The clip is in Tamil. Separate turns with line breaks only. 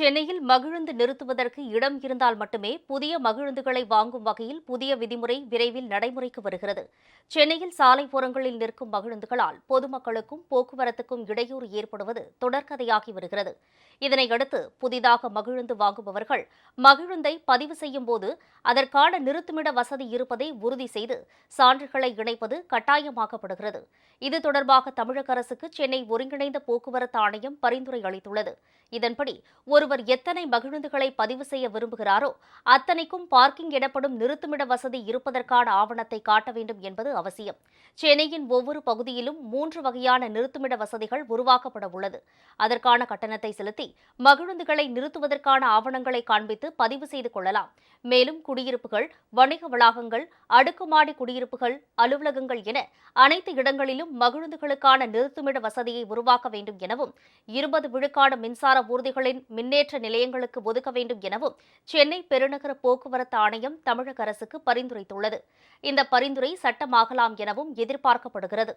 சென்னையில் மகிழுந்து நிறுத்துவதற்கு இடம் இருந்தால் மட்டுமே புதிய மகிழுந்துகளை வாங்கும் வகையில் புதிய விதிமுறை விரைவில் நடைமுறைக்கு வருகிறது. சென்னையில் சாலைப்புறங்களில் நிற்கும் மகிழுந்துகளால் பொதுமக்களுக்கும் போக்குவரத்துக்கும் இடையூறு ஏற்படுவது தொடர்கதையாகி வருகிறது. இதனையடுத்து புதிதாக மகிழுந்து வாங்குபவர்கள் மகிழுந்தை பதிவு செய்யும் போது அதற்கான நிறுத்துமிட வசதி இருப்பதை உறுதி செய்து சான்றுகளை இணைப்பது கட்டாயமாக்கப்படுகிறது. இது தொடர்பாக தமிழக அரசுக்கு சென்னை ஒருங்கிணைந்த போக்குவரத்து ஆணையம் பரிந்துரை அளித்துள்ளது. இதன்படி ஒருவர் எத்தனை மகிழுந்துகளை பதிவு செய்ய விரும்புகிறாரோ அத்தனைக்கும் பார்க்கிங் எனப்படும் நிறுத்துமிட வசதி இருப்பதற்கான ஆவணத்தை காட்ட வேண்டும் என்பது அவசியம். சென்னையின் ஒவ்வொரு பகுதியிலும் மூன்று வகையான நிறுத்துமிட வசதிகள் உருவாக்கப்பட உள்ளது. அதற்கான கட்டணத்தை செலுத்தி மகிழுந்துகளை நிறுத்துவதற்கான ஆவணங்களை காண்பித்து பதிவு செய்து கொள்ளலாம். மேலும் குடியிருப்புகள் வணிக வளாகங்கள் அடுக்குமாடி குடியிருப்புகள் அலுவலகங்கள் என அனைத்து இடங்களிலும் மகிழுந்துகளுக்கான நிறுத்துமிட வசதியை உருவாக்க வேண்டும் எனவும் இருபது விழுக்காடு மின்சார ஊர்திகளின் மின்னே மின்னேற்ற நிலையங்களுக்கு ஒதுக்க வேண்டும் எனவும் சென்னை பெருநகர போக்குவரத்து ஆணையம் தமிழக அரசுக்கு பரிந்துரைத்துள்ளது. இந்த பரிந்துரை சட்டமாகலாம் எனவும் எதிர்பார்க்கப்படுகிறது.